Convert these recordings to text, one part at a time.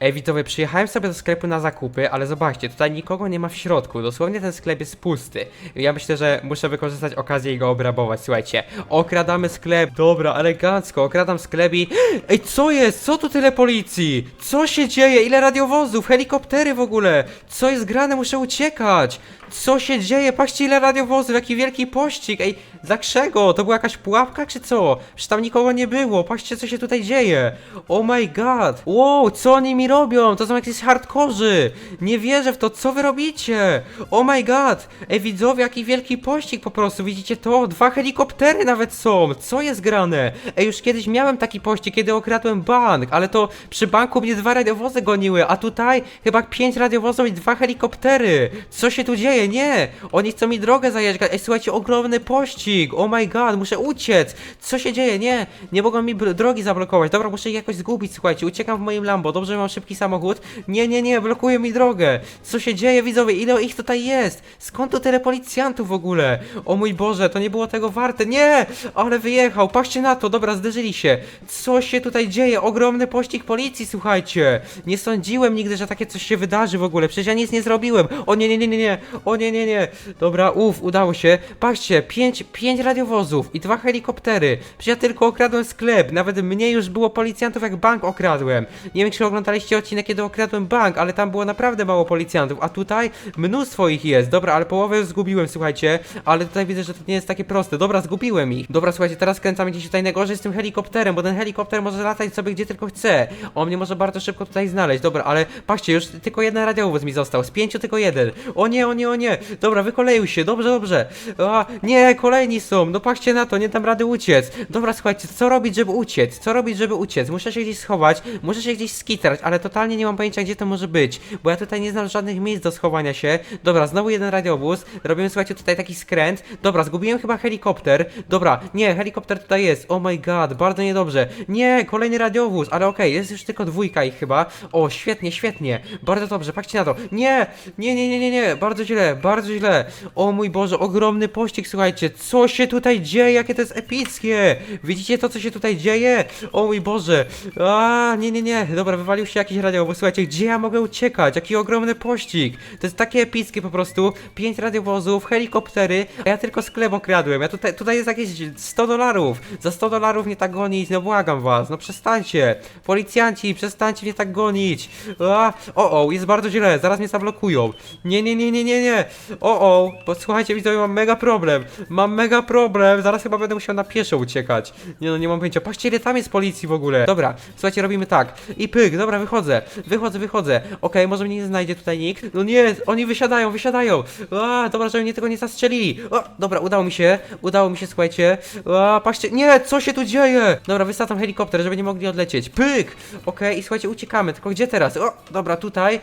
Ej, widzowie, przyjechałem sobie do sklepu na zakupy, ale zobaczcie, tutaj nikogo nie ma w środku. Dosłownie ten sklep jest pusty. Ja myślę, że muszę wykorzystać okazję i go obrabować. Słuchajcie, okradamy sklep. Dobra, elegancko, okradam sklep i... Ej, co jest? Co tu tyle policji? Co się dzieje? Ile radiowozów? Helikoptery w ogóle? Co jest grane? Muszę uciekać. Co się dzieje? Patrzcie ile radiowozów, jaki wielki pościg. Ej, dla czego? To była jakaś pułapka czy co? Przecież tam nikogo nie było. Patrzcie co się tutaj dzieje. Oh my god. Wow, co oni mi robią? To są jakieś hardkorzy. Nie wierzę w to. Co wy robicie? Oh my god. Ej, widzowie, jaki wielki pościg po prostu. Widzicie to? Dwa helikoptery nawet są. Co jest grane? Ej, już kiedyś miałem taki pościg, kiedy okradłem bank, ale to przy banku mnie dwa radiowozy goniły, a tutaj chyba pięć radiowozów i dwa helikoptery. Co się tu dzieje? Nie! Oni chcą mi drogę zajeżdżać. Ej, słuchajcie, ogromny pościg. Oh my god, muszę uciec. Co się dzieje? Nie, nie mogą mi drogi zablokować. Dobra, muszę ich jakoś zgubić, słuchajcie. Uciekam w moim Lambo. Dobrze, mam szybki samochód. Nie, nie, nie, blokuje mi drogę. Co się dzieje, widzowie? Ile ich tutaj jest? Skąd tu tyle policjantów w ogóle? O mój Boże, to nie było tego warte. Nie! Ale wyjechał. Patrzcie na to. Dobra, zderzyli się. Co się tutaj dzieje? Ogromny pościg policji, słuchajcie. Nie sądziłem nigdy, że takie coś się wydarzy w ogóle. Przecież ja nic nie zrobiłem. O nie, nie, nie, nie, nie. O nie, nie, nie. Dobra, uff, udało się. Patrzcie, pięć, pięć radiowozów i dwa helikoptery. Przecież ja tylko okradłem sklep. Nawet mniej już było policjantów, jak bank okradłem. Nie wiem, czy oglądaliście odcinek, kiedy okradłem bank, ale tam było naprawdę mało policjantów. A tutaj mnóstwo ich jest. Dobra, ale połowę już zgubiłem, słuchajcie. Ale tutaj widzę, że to nie jest takie proste. Dobra, zgubiłem ich. Dobra, słuchajcie, teraz skręcamy gdzieś tutaj najgorzej z tym helikopterem, bo ten helikopter może latać sobie gdzie tylko chce. On mnie może bardzo szybko tutaj znaleźć. Dobra, ale patrzcie, już tylko jeden radiowóz mi został. Z pięciu tylko jeden. O nie, o nie, o nie. Dobra, wykoleił się. Dobrze, dobrze. A, nie, kolejni są. No patrzcie na to, nie dam rady uciec. Dobra, słuchajcie, co robić, żeby uciec? Co robić, żeby uciec? Muszę się gdzieś schować, muszę się gdzieś skitrać, ale totalnie nie mam pojęcia, gdzie to może być, bo ja tutaj nie znam żadnych miejsc do schowania się. Dobra, znowu jeden radiowóz. Robimy, słuchajcie, tutaj taki skręt. Dobra, zgubiłem chyba helikopter. Dobra, nie, helikopter tutaj jest. Oh my god, bardzo niedobrze. Nie, kolejny radiowóz, ale okej, jest już tylko dwójka ich chyba. O, świetnie, świetnie. Bardzo dobrze, patrzcie na to. Nie, nie, nie, nie, nie, nie, bardzo źle, bardzo źle. O mój Boże, ogromny pościg, słuchajcie, co się tutaj dzieje, jakie to jest epickie. Widzicie to, co się tutaj dzieje? O mój Boże. A, nie, nie, nie, dobra, wywalił się jakiś radiowóz, słuchajcie, gdzie ja mogę uciekać? Jaki ogromny pościg. To jest takie epickie po prostu. Pięć radiowozów, helikoptery, a ja tylko sklep okradłem. Ja tutaj, tutaj jest jakieś 100 dolarów. Za 100 dolarów mnie tak gonić, no błagam was, no przestańcie. Policjanci, przestańcie mnie tak gonić. A, o, o, jest bardzo źle, zaraz mnie zablokują. Nie, nie, nie, nie, nie, nie. O, o, posłuchajcie, widzowie, mam mega problem. Mam mega problem, zaraz chyba będę musiał na pieszo uciekać. Nie no, nie mam pojęcia. Patrzcie, ile tam jest policji w ogóle. Dobra, słuchajcie, robimy tak. I pyk, dobra, wychodzę. Wychodzę, wychodzę. Okej, może mnie nie znajdzie tutaj nikt. No nie, oni wysiadają, wysiadają. A, dobra, żeby mnie tego nie zastrzelili. O, dobra, udało mi się. Udało mi się, słuchajcie. A, patrzcie, nie, co się tu dzieje? Dobra, wysadzam helikopter, żeby nie mogli odlecieć. Pyk! Okej, i słuchajcie, uciekamy. Tylko gdzie teraz? O, dobra, tutaj.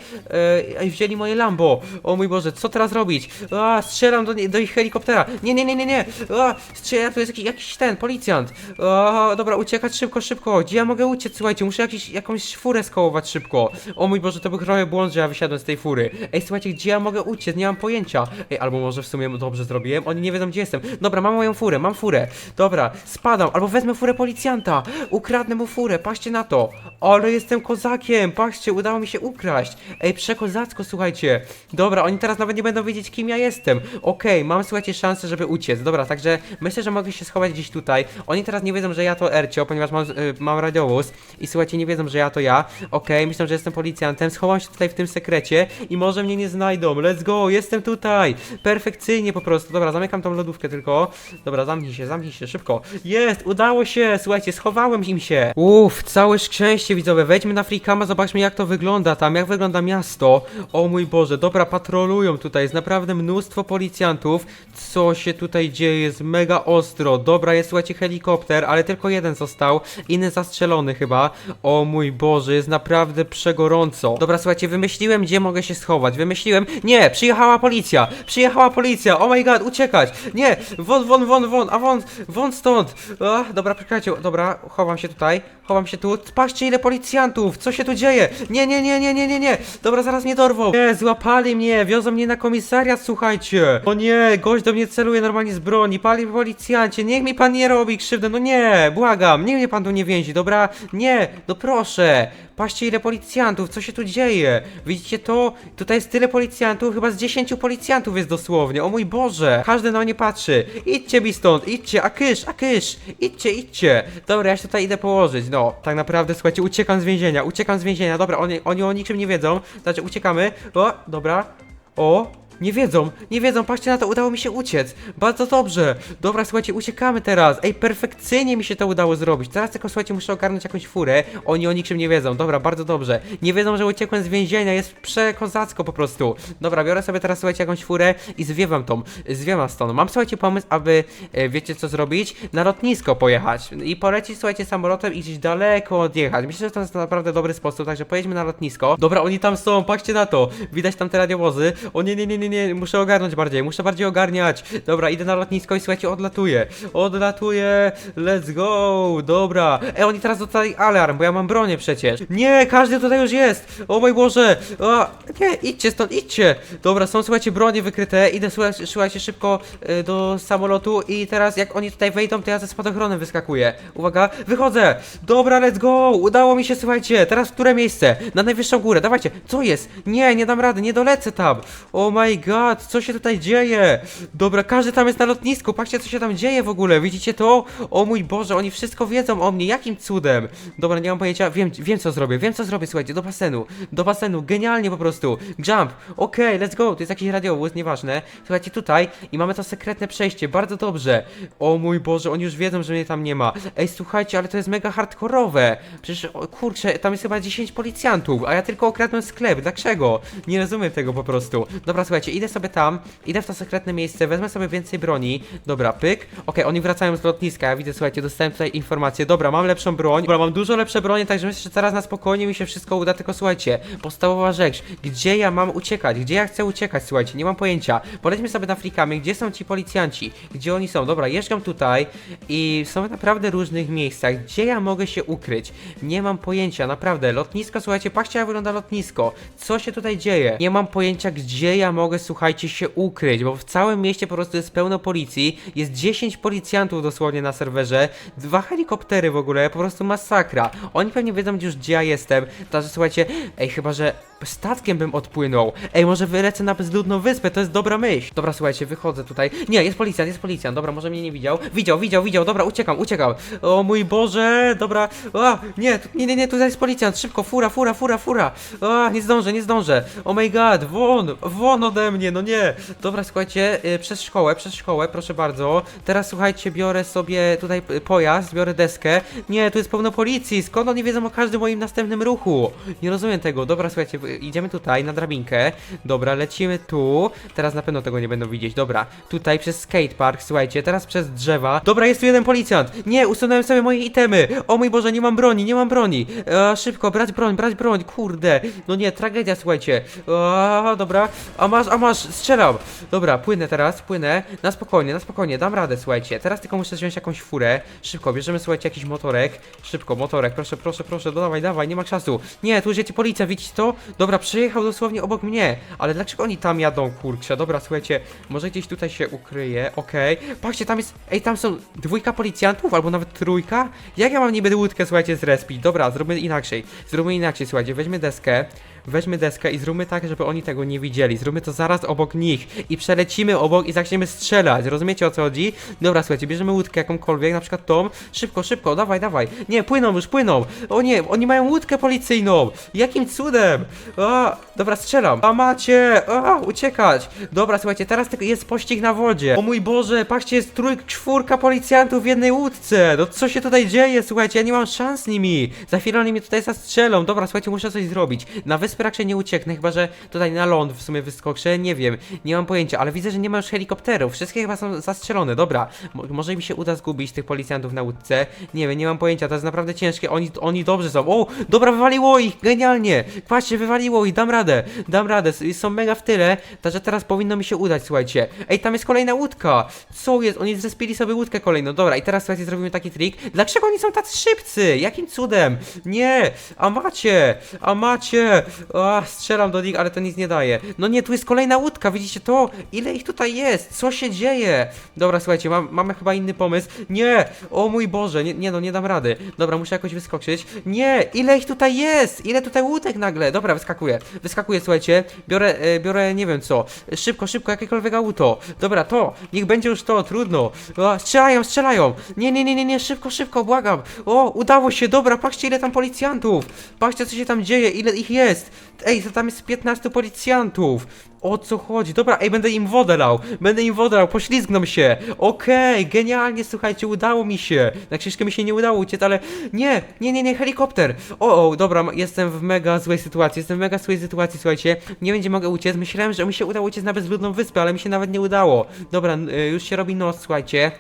Ej, wzięli moje Lambo. O mój Boże, co teraz robić? A, strzelam do, do ich helikoptera. Nie, nie, nie, nie, nie. A, strzelam, tu jest jakiś, jakiś ten, policjant. A, dobra, uciekać szybko, szybko. Gdzie ja mogę uciec? Słuchajcie, muszę jakiś, jakąś furę skołować szybko. O mój Boże, to był trochę błąd, że ja wysiadłem z tej fury. Ej, słuchajcie, gdzie ja mogę uciec? Nie mam pojęcia. Ej, albo może w sumie dobrze zrobiłem? Oni nie wiedzą, gdzie jestem. Dobra, mam moją furę, mam furę. Dobra, spadam, albo wezmę furę policjanta. Ukradnę mu furę, patrzcie na to. Ale jestem kozakiem, patrzcie, udało mi się ukraść. Ej, przekozacko, słuchajcie. Dobra, oni teraz nawet nie wiedzieć, kim ja jestem. Okej, mam, słuchajcie, szansę, żeby uciec. Dobra, także myślę, że mogę się schować gdzieś tutaj. Oni teraz nie wiedzą, że ja to Ercio, ponieważ mam, y, mam radiowóz. I słuchajcie, nie wiedzą, że ja to ja. Okej, myślą, że jestem policjantem. Schowam się tutaj w tym sekrecie i może mnie nie znajdą. Let's go, jestem tutaj. Perfekcyjnie po prostu. Dobra, zamykam tą lodówkę tylko. Dobra, zamknij się, zamknij się, szybko. Jest, udało się, słuchajcie, schowałem im się. Uff, całe szczęście widzowie. Wejdźmy na Freecama, zobaczmy jak to wygląda tam, jak wygląda miasto. O mój Boże, dobra, patrolują tutaj, jest naprawdę mnóstwo policjantów. Co się tutaj dzieje, jest mega ostro. Dobra, jest słuchajcie helikopter, ale tylko jeden został, inny zastrzelony chyba. O mój Boże, jest naprawdę przegorąco. Dobra, słuchajcie, wymyśliłem gdzie mogę się schować, wymyśliłem... Nie, przyjechała policja, przyjechała policja, oh my god, uciekać. Nie, won, won, won, won, a won, won stąd. Ach, dobra, czekajcie, dobra, chowam się tutaj, chowam się tu. Patrzcie ile policjantów, co się tu dzieje? Nie, nie, nie, nie, nie, nie, nie, dobra, zaraz mnie dorwą. Nie, złapali mnie, wiozą mnie na komisariat, słuchajcie. O nie, gość do mnie celuje normalnie z broni, pali policjancie, niech mi pan nie robi krzywdy, no nie, błagam, niech mnie pan tu nie więzi, dobra? Nie, no proszę, Patrzcie ile policjantów, co się tu dzieje? Widzicie to? Tutaj jest tyle policjantów, chyba z 10 policjantów jest dosłownie, o mój Boże. Każdy na mnie patrzy. Idźcie mi stąd, idźcie, a kysz, a kysz. Idźcie, idźcie. Dobra, ja się tutaj idę położyć, no. Tak naprawdę, słuchajcie, uciekam z więzienia, uciekam z więzienia. Dobra, oni, oni o niczym nie wiedzą. Znaczy, uciekamy. O, dobra. O, nie wiedzą, nie wiedzą, patrzcie na to, udało mi się uciec. Bardzo dobrze. Dobra, słuchajcie, uciekamy teraz. Ej, perfekcyjnie mi się to udało zrobić. Teraz tylko, słuchajcie, muszę ogarnąć jakąś furę. Oni o niczym nie wiedzą. Dobra, bardzo dobrze. Nie wiedzą, że uciekłem z więzienia, jest przekozacko po prostu. Dobra, biorę sobie teraz, słuchajcie, jakąś furę i zwiewam tą, zwiewam stąd. Mam, słuchajcie, pomysł, aby, e, wiecie co zrobić? Na lotnisko pojechać i polecić, słuchajcie, samolotem i gdzieś daleko odjechać. Myślę, że to jest naprawdę dobry sposób, także pojedźmy na lotnisko. Dobra, oni tam są, patrzcie na to. Widać tam te radiowozy. O nie, nie, nie, nie, nie, muszę ogarnąć bardziej, muszę bardziej ogarniać. Dobra, idę na lotnisko i słuchajcie, odlatuję. Odlatuję, let's go, dobra. Ej, oni teraz dostali alarm, bo ja mam bronię przecież. Nie, każdy tutaj już jest. O mój Boże. O, nie, idźcie stąd, idźcie. Dobra, są, słuchajcie, bronie wykryte. Idę, słuchajcie, słuchajcie szybko y, do samolotu i teraz jak oni tutaj wejdą, to ja ze spadochronem wyskakuję. Uwaga, wychodzę. Dobra, let's go. Udało mi się, słuchajcie. Teraz w które miejsce? Na najwyższą górę, dawajcie. Co jest? Nie, nie dam rady, nie dolecę tam. Oh my god, co się tutaj dzieje? Dobra, każdy tam jest na lotnisku. Patrzcie, co się tam dzieje w ogóle. Widzicie to? O mój Boże, oni wszystko wiedzą o mnie. Jakim cudem? Dobra, nie mam pojęcia. Wiem, wiem co zrobię. Wiem, co zrobię, słuchajcie. Do basenu. Do basenu. Genialnie po prostu. Jump. Okej, let's go. To jest jakiś radiowóz, nieważne. Słuchajcie, tutaj i mamy to sekretne przejście. Bardzo dobrze. O mój Boże, oni już wiedzą, że mnie tam nie ma. Ej, słuchajcie, ale to jest mega hardkorowe. Przecież, o, kurczę, tam jest chyba 10 policjantów, a ja tylko okradłem sklep. Dlaczego? Nie rozumiem tego po prostu. Dobra, słuchajcie, idę sobie tam, idę w to sekretne miejsce, wezmę sobie więcej broni. Dobra, pyk. Okej, oni wracają z lotniska. Ja widzę, słuchajcie, dostałem tutaj informację. Dobra, mam lepszą broń. Dobra, mam dużo lepsze bronie, także myślę, że teraz na spokojnie mi się wszystko uda. Tylko słuchajcie, podstawowa rzecz. Gdzie ja mam uciekać? Gdzie ja chcę uciekać? Słuchajcie, nie mam pojęcia. Polećmy sobie na frikamy, gdzie są ci policjanci? Gdzie oni są? Dobra, jeżdżam tutaj i są naprawdę różnych miejscach. Gdzie ja mogę się ukryć? Nie mam pojęcia, naprawdę. Lotnisko, słuchajcie, patrzcie jak wygląda lotnisko. Co się tutaj dzieje? Nie mam pojęcia, gdzie ja mogę, słuchajcie, się ukryć, bo w całym mieście po prostu jest pełno policji. Jest 10 policjantów dosłownie na serwerze, dwa helikoptery w ogóle, po prostu masakra. Oni pewnie wiedzą już, gdzie ja jestem. Także słuchajcie, ej, chyba że statkiem bym odpłynął. Ej, może wylecę na bezludną wyspę, to jest dobra myśl. Dobra, słuchajcie, wychodzę tutaj. Nie, jest policjant, jest policjant. Dobra, może mnie nie widział. Widział, widział, widział. Dobra, uciekam, uciekam. O mój Boże, dobra. A, nie, nie, nie, nie, tutaj jest policjant. Szybko, fura, fura, fura, fura. A, nie zdążę, nie zdążę. Oh my god, won, won ode mnie, no nie. Dobra, słuchajcie, y, przez szkołę, przez szkołę, proszę bardzo. Teraz słuchajcie, biorę sobie tutaj pojazd, biorę deskę. Nie, tu jest pełno policji. Skąd oni wiedzą o każdym moim następnym ruchu? Nie rozumiem tego. Dobra, słuchajcie, idziemy tutaj na drabinkę. Dobra, lecimy tu. Teraz na pewno tego nie będą widzieć. Dobra, tutaj przez skatepark, słuchajcie, teraz przez drzewa. Dobra, jest tu jeden policjant. Nie, usunąłem sobie moje itemy. O mój Boże, nie mam broni, nie mam broni. E, szybko, brać broń, brać broń, kurde. No nie, tragedia, słuchajcie. E, dobra, a masz, a masz, strzelam. Dobra, płynę teraz, płynę. Na spokojnie, na spokojnie, dam radę, słuchajcie. Teraz tylko muszę wziąć jakąś furę. Szybko, bierzemy, słuchajcie, jakiś motorek. Szybko, motorek, proszę, proszę, proszę, no dawaj, dawaj, nie ma czasu. Nie, tu jedzie policja, widzicie to? Dobra, przejechał dosłownie obok mnie. Ale dlaczego oni tam jadą, kurczę? Dobra, słuchajcie, może gdzieś tutaj się ukryje, okej. Patrzcie, tam jest, ej, tam są dwójka policjantów, albo nawet trójka. Jak ja mam niby łódkę, słuchajcie, z respi? Dobra, zróbmy inaczej. Zróbmy inaczej, słuchajcie, weźmy deskę. Weźmy deskę i zróbmy tak, żeby oni tego nie widzieli. Zróbmy to zaraz obok nich i przelecimy obok i zaczniemy strzelać. Rozumiecie o co chodzi? Dobra, słuchajcie, bierzemy łódkę jakąkolwiek, na przykład tą. Szybko, szybko, dawaj, dawaj. Nie, płyną już, płyną. O nie, oni mają łódkę policyjną. Jakim cudem? A, dobra, strzelam. A macie, a, uciekać. Dobra, słuchajcie, teraz tylko jest pościg na wodzie. O mój Boże, patrzcie, jest trój, czwórka policjantów w jednej łódce. No co się tutaj dzieje? Słuchajcie, ja nie mam szans z nimi. Za chwilę oni mnie tutaj zastrzelą. Dobra, słuchajcie, muszę coś zrobić. Na raczej nie ucieknę, chyba że tutaj na ląd w sumie wyskoczę. Nie wiem, nie mam pojęcia, ale widzę, że nie ma już helikopterów. Wszystkie chyba są zastrzelone. Dobra, mo może mi się uda zgubić tych policjantów na łódce. Nie wiem, nie mam pojęcia, to jest naprawdę ciężkie. Oni, oni dobrze są. O, dobra, wywaliło ich, genialnie. Patrzcie, wywaliło ich, dam radę, dam radę. S- Są mega w tyle, także teraz powinno mi się udać, słuchajcie. Ej, tam jest kolejna łódka. Co jest? Oni zrespili sobie łódkę kolejną. Dobra, i teraz słuchajcie, zrobimy taki trik. Dlaczego oni są tacy szybcy? Jakim cudem? Nie, a macie, a macie. A, strzelam do nich, ale to nic nie daje. No nie, tu jest kolejna łódka, widzicie to? Ile ich tutaj jest? Co się dzieje? Dobra, słuchajcie, mam, mamy chyba inny pomysł. Nie! O mój Boże, nie, nie no, nie dam rady. Dobra, muszę jakoś wyskoczyć. Nie! Ile ich tutaj jest? Ile tutaj łódek nagle? Dobra, wyskakuję. Wyskakuję, słuchajcie. Biorę, e, biorę, nie wiem co. Szybko, szybko, jakiekolwiek auto. Dobra, to. Niech będzie już to, trudno. A, strzelają, strzelają. Nie, nie, nie, nie, nie, szybko, szybko, błagam. O, udało się, dobra, patrzcie ile tam policjantów. Patrzcie, co się tam dzieje, ile ich jest. Ej, to tam jest 15 policjantów. O co chodzi? Dobra, ej, będę im wodę lał. Będę im wodę lał, poślizgną się. Okej, genialnie, słuchajcie, udało mi się. Na książkę mi się nie udało uciec, ale nie, nie, nie, nie, helikopter. O, o, dobra, jestem w mega złej sytuacji. Jestem w mega złej sytuacji, słuchajcie. Nie będzie mogę uciec. Myślałem, że mi się udało uciec na bezludną wyspę, ale mi się nawet nie udało. Dobra, y, już się robi noc, słuchajcie.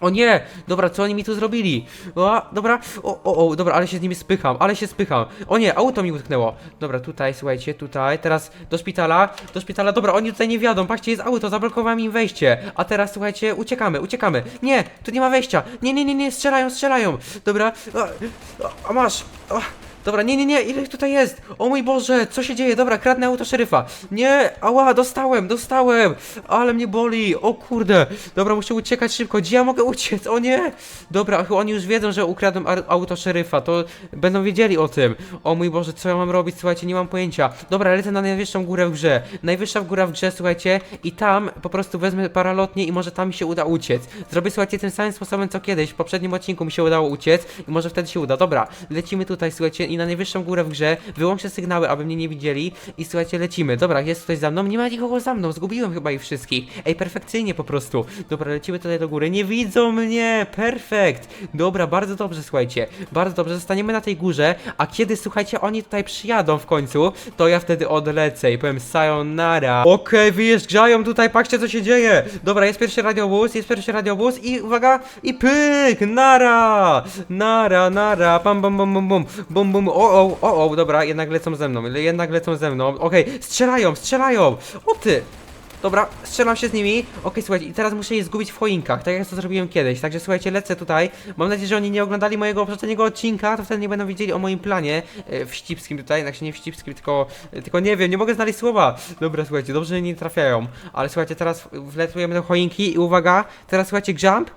O nie! Dobra, co oni mi tu zrobili? O, dobra, o, o, o, dobra, ale się z nimi spycham, ale się spycham. O nie, auto mi utknęło. Dobra, tutaj, słuchajcie, tutaj, teraz do szpitala, do szpitala, dobra, oni tutaj nie wjadą, patrzcie, jest auto, zablokowałem im wejście. A teraz, słuchajcie, uciekamy, uciekamy. Nie, tu nie ma wejścia. Nie, nie, nie, nie, strzelają, strzelają. Dobra, a, a, masz. Dobra, nie, nie, nie, ile ich tutaj jest? O mój Boże, co się dzieje? Dobra, kradnę auto szeryfa. Nie, ała, dostałem, dostałem. Ale mnie boli, o kurde. Dobra, muszę uciekać szybko. Gdzie ja mogę uciec? O nie. Dobra, oni już wiedzą, że ukradłem auto szeryfa, to będą wiedzieli o tym. O mój Boże, co ja mam robić? Słuchajcie, nie mam pojęcia. Dobra, lecę na najwyższą górę w grze. Najwyższa góra w grze, słuchajcie, i tam po prostu wezmę paralotnie i może tam mi się uda uciec. Zrobię, słuchajcie, tym samym sposobem co kiedyś. W poprzednim odcinku mi się udało uciec i może wtedy się uda. Dobra, lecimy tutaj, słuchajcie, i na najwyższą górę w grze. Wyłączę sygnały, aby mnie nie widzieli i słuchajcie, lecimy. Dobra, jest ktoś za mną. Nie ma nikogo za mną, zgubiłem chyba ich wszystkich. Ej, perfekcyjnie po prostu. Dobra, lecimy tutaj do góry. Nie widzą mnie! Perfekt! Dobra, bardzo dobrze, słuchajcie. Bardzo dobrze, zostaniemy na tej górze, a kiedy, słuchajcie, oni tutaj przyjadą w końcu, to ja wtedy odlecę i powiem sayonara. Okej, wyjeżdżają tutaj, patrzcie co się dzieje. Dobra, jest pierwszy radiowóz, jest pierwszy radiowóz i uwaga, i pyk! Nara! Nara, nara, pam, bam, bam, bam, bum, bum, bum, o, o, o, o, dobra, jednak lecą ze mną, jednak lecą ze mną. Okej, strzelają, strzelają! O ty! Dobra, strzelam się z nimi. Okej, słuchajcie, i teraz muszę je zgubić w choinkach, tak jak to zrobiłem kiedyś. Także słuchajcie, lecę tutaj. Mam nadzieję, że oni nie oglądali mojego poprzedniego odcinka, to wtedy nie będą wiedzieli o moim planie e, wścibskim tutaj. Znaczy nie wścibskim, tylko, e, tylko nie wiem, nie mogę znaleźć słowa. Dobra, słuchajcie, dobrze, że nie trafiają. Ale słuchajcie, teraz wletujemy do choinki i uwaga, teraz słuchajcie, jump.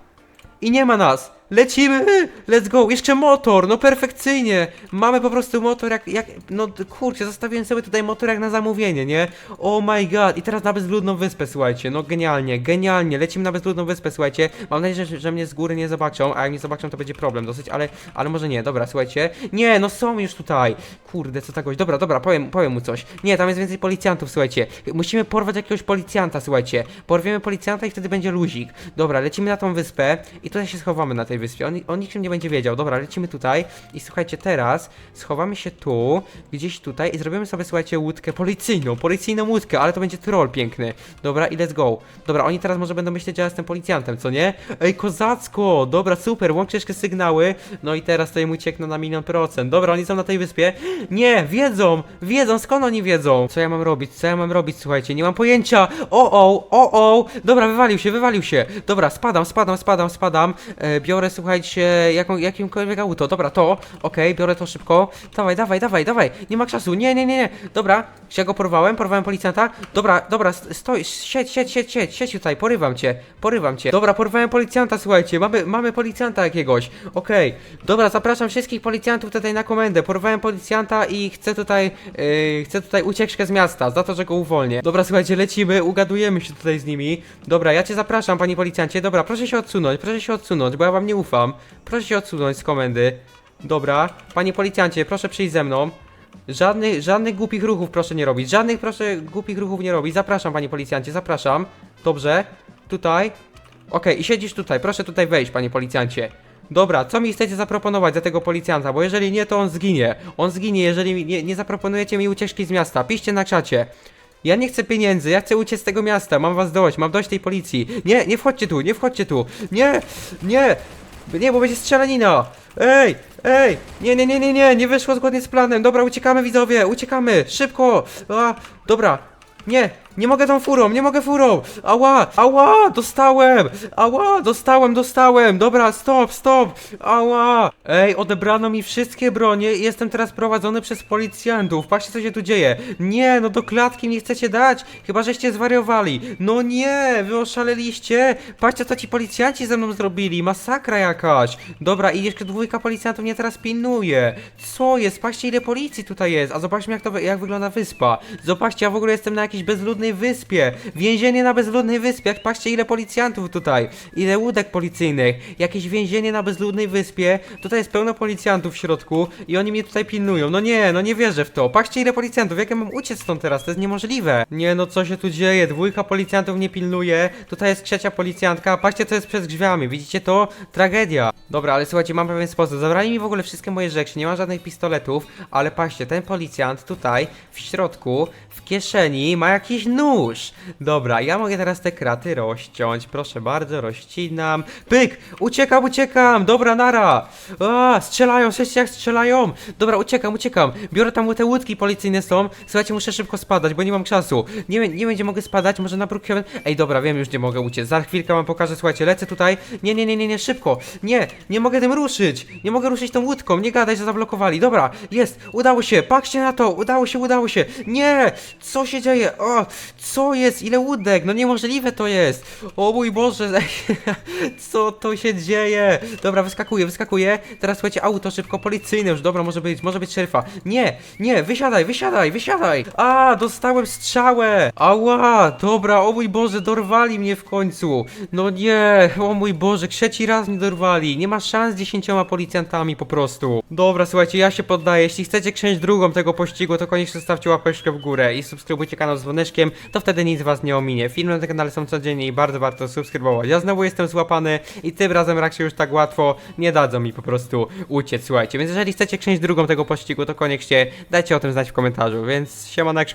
I nie ma nas! Lecimy! Let's go! Jeszcze motor! No perfekcyjnie! Mamy po prostu motor jak, jak... No kurczę, zostawiłem sobie tutaj motor jak na zamówienie, nie? Oh my god! I teraz na bezludną wyspę, słuchajcie. No genialnie, genialnie. Lecimy na bezludną wyspę, słuchajcie. Mam nadzieję, że, że mnie z góry nie zobaczą, a jak nie zobaczą, to będzie problem dosyć, ale, ale może nie. Dobra, słuchajcie. Nie, no są już tutaj! Kurde, co takoś. Dobra, dobra, powiem, powiem mu coś. Nie, tam jest więcej policjantów, słuchajcie. Musimy porwać jakiegoś policjanta, słuchajcie. Porwiemy policjanta i wtedy będzie luzik. Dobra, lecimy na tą wyspę i tutaj się schowamy na tej wyspie. On, on niczym nie będzie wiedział. Dobra, lecimy tutaj i słuchajcie, teraz schowamy się tu, gdzieś tutaj i zrobimy sobie, słuchajcie, łódkę policyjną. Policyjną łódkę, ale to będzie troll piękny. Dobra, i let's go. Dobra, oni teraz może będą myśleć, że ja jestem policjantem, co nie? Ej, kozacko! Dobra, super, łączę jeszcze sygnały. No i teraz to im uciekną na milion procent. Dobra, oni są na tej wyspie. Nie, wiedzą! Wiedzą, skąd oni wiedzą? Co ja mam robić? Co ja mam robić? Słuchajcie, nie mam pojęcia. O, o, o, o! Dobra, wywalił się, wywalił się. Dobra, spadam, spadam, spadam, spadam. E, biorę, słuchajcie, jaką, jakimkolwiek auto. Dobra, to. Okej, biorę to szybko. Dawaj, dawaj, dawaj, dawaj. Nie ma czasu. Nie, nie, nie, nie. Dobra, ja go porwałem? Porwałem policjanta? Dobra, dobra, st- stoi, siedź, siedź, siedź, siedź, siedź tutaj, porywam cię, porywam cię. Dobra, porwałem policjanta, słuchajcie, mamy, mamy policjanta jakiegoś. Okej, dobra, zapraszam wszystkich policjantów tutaj na komendę. Porwałem policjanta i chcę tutaj, yy, chcę tutaj ucieczkę z miasta, za to, że go uwolnię. Dobra, słuchajcie, lecimy, ugadujemy się tutaj z nimi. Dobra, ja cię zapraszam, panie policjancie. Dobra, proszę się odsunąć, proszę się odsunąć, bo ja wam nie ufam. Proszę się odsunąć z komendy. Dobra, panie policjancie, proszę przyjść ze mną. Żadnych, żadnych głupich ruchów proszę nie robić. Żadnych proszę głupich ruchów nie robić. Zapraszam, panie policjancie, zapraszam. Dobrze. Tutaj. Okej, i siedzisz tutaj. Proszę tutaj wejść, panie policjancie. Dobra, co mi chcecie zaproponować za tego policjanta? Bo jeżeli nie, to on zginie. On zginie, jeżeli nie, nie zaproponujecie mi ucieczki z miasta. Piszcie na czacie. Ja nie chcę pieniędzy, ja chcę uciec z tego miasta. Mam was dość, mam dość tej policji. Nie, nie wchodźcie tu, nie wchodźcie tu. Nie, nie, nie, bo będzie strzelanina. Ej, ej, nie, nie, nie, nie, nie, nie wyszło zgodnie z planem. Dobra, uciekamy widzowie, uciekamy, szybko. A, dobra, nie, Nie mogę tą furą, nie mogę furą! Ała! Ała! Dostałem! Ała! Dostałem, dostałem! Dobra, stop, stop! Ała! Ej, odebrano mi wszystkie bronie i jestem teraz prowadzony przez policjantów. Patrzcie, co się tu dzieje. Nie, no do klatki nie chcecie dać. Chyba, żeście zwariowali. No nie, wy oszaleliście. Patrzcie, co ci policjanci ze mną zrobili. Masakra jakaś. Dobra, i jeszcze dwójka policjantów mnie teraz pilnuje. Co jest? Patrzcie, ile policji tutaj jest. A zobaczmy, jak to jak wygląda wyspa. Zobaczcie, ja w ogóle jestem na jakiejś bezludnej wyspie. Więzienie na bezludnej wyspie. Jak Patrzcie, ile policjantów tutaj. Ile łódek policyjnych. Jakieś więzienie na bezludnej wyspie. Tutaj jest pełno policjantów w środku i oni mnie tutaj pilnują. No nie, no nie wierzę w to. Patrzcie, ile policjantów. Jak ja mam uciec stąd teraz? To jest niemożliwe. Nie, no co się tu dzieje? Dwójka policjantów mnie pilnuje. Tutaj jest trzecia policjantka. Patrzcie, co jest przed drzwiami. Widzicie to? Tragedia. Dobra, ale słuchajcie, mam pewien sposób. Zabrali mi w ogóle wszystkie moje rzeczy. Nie ma żadnych pistoletów, ale patrzcie, ten policjant tutaj w środku, w kieszeni ma jakiś nóż. Dobra, ja mogę teraz te kraty rozciąć. Proszę bardzo, rozcinam. Pyk! Uciekam, uciekam! Dobra, nara! A, strzelają, słyszcie jak strzelają! Dobra, uciekam, uciekam. Biorę tam te łódki policyjne są. Słuchajcie, muszę szybko spadać, bo nie mam czasu. Nie nie gdzie mogę spadać, może na Brookhaven. Ej, dobra, wiem już gdzie mogę uciec. Za chwilkę wam pokażę, słuchajcie, lecę tutaj. Nie, nie, nie, nie, nie, szybko. Nie, nie mogę tym ruszyć. Nie mogę ruszyć tą łódką. Nie gadaj, że zablokowali. Dobra, jest, udało się. Patrzcie na to, udało się, udało się. Nie! Co się dzieje? O, co jest? Ile łódek? No niemożliwe to jest. O mój Boże, co to się dzieje? Dobra, wyskakuję, wyskakuję. Teraz słuchajcie, auto szybko policyjne już. Dobra, może być, może być szeryfa. Nie, nie, wysiadaj, wysiadaj, wysiadaj. A, dostałem strzałę. Ała, dobra, o mój Boże, dorwali mnie w końcu. No nie, o mój Boże, trzeci raz mnie dorwali. Nie ma szans z dziesięcioma policjantami po prostu. Dobra, słuchajcie, ja się poddaję. Jeśli chcecie ksiąść drugą tego pościgu, to koniecznie zostawcie łapeczkę w górę i subskrybujcie kanał z dzwoneczkiem, to wtedy nic was nie ominie. Filmy na tym kanale są codziennie i bardzo warto subskrybować. Ja znowu jestem złapany i tym razem raczej już tak łatwo nie dadzą mi po prostu uciec, słuchajcie. Więc jeżeli chcecie ksiąść drugą tego pościgu, to koniecznie dajcie o tym znać w komentarzu, więc siemaneczko.